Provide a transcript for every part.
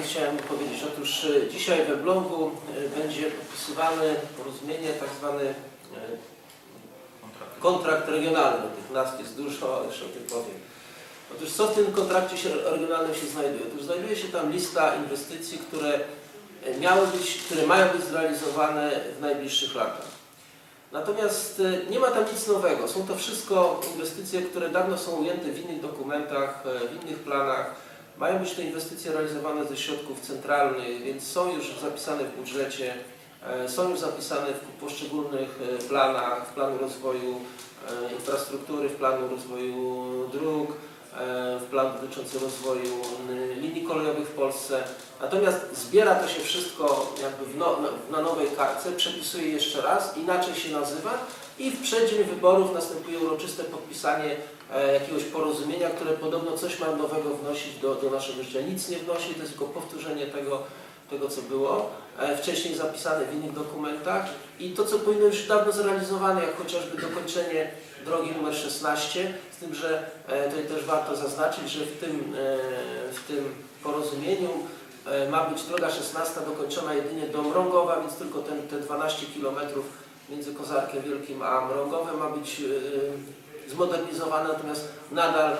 jakie chciałem powiedzieć. Otóż e, dzisiaj w Elblągu e, będzie podpisywane porozumienie, tak zwany e, kontrakt regionalny. Tych nazw jest dużo, jeszcze o tym powiem. Otóż co w tym kontrakcie się, regionalnym się znajduje? Otóż znajduje się tam lista inwestycji, które miały być, które mają być zrealizowane w najbliższych latach. Natomiast nie ma tam nic nowego. Są to wszystko inwestycje, które dawno są ujęte w innych dokumentach, w innych planach. Mają być te inwestycje realizowane ze środków centralnych, więc są już zapisane w budżecie, e, są już zapisane w poszczególnych e, planach, w planu rozwoju e, infrastruktury, w planu rozwoju dróg, w planu dotyczącym rozwoju n- linii kolejowych w Polsce. Natomiast zbiera to się wszystko jakby no, na nowej kartce, przepisuje jeszcze raz, inaczej się nazywa i w przeddzień wyborów następuje uroczyste podpisanie e, jakiegoś porozumienia, które podobno coś ma nowego wnosić do, do naszego życia. Nic nie wnosi, to jest tylko powtórzenie tego, tego co było, e, wcześniej zapisane w innych dokumentach i to, co powinno już dawno zrealizowane, jak chociażby dokończenie drogi numer 16, z tym, że e, tutaj też warto zaznaczyć, że w tym, w tym porozumieniu ma być droga 16 dokończona jedynie do Mrągowa, więc tylko ten, te 12 km między Kozarkiem Wielkim a Mrągowem ma być e, zmodernizowane, natomiast nadal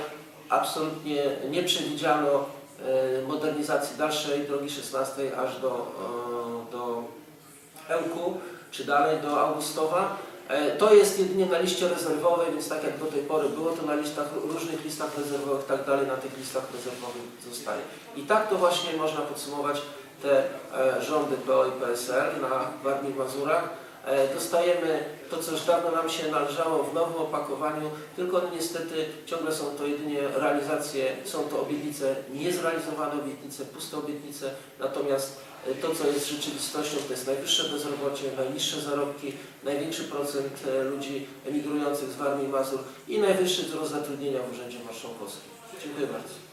absolutnie nie przewidziano e, modernizacji dalszej drogi 16 aż do, do Ełku, czy dalej do Augustowa. E, To jest jedynie na liście rezerwowej, więc tak jak do tej pory było to na listach, różnych listach rezerwowych, tak dalej na tych listach rezerwowych zostaje. I tak to właśnie można podsumować te e, rządy PO i PSL na Warmii Mazurach. E, Dostajemy to, co już dawno nam się należało w nowym opakowaniu, tylko no niestety ciągle są to jedynie realizacje, są to obietnice niezrealizowane obietnice, puste obietnice, natomiast e, to, co jest rzeczywistością, to jest najwyższe bezrobocie, najniższe zarobki, największy procent e, ludzi emigrujących z Warmii i Mazur i najwyższy wzrost zatrudnienia w Urzędzie Marszałkowskim. Dziękuję bardzo.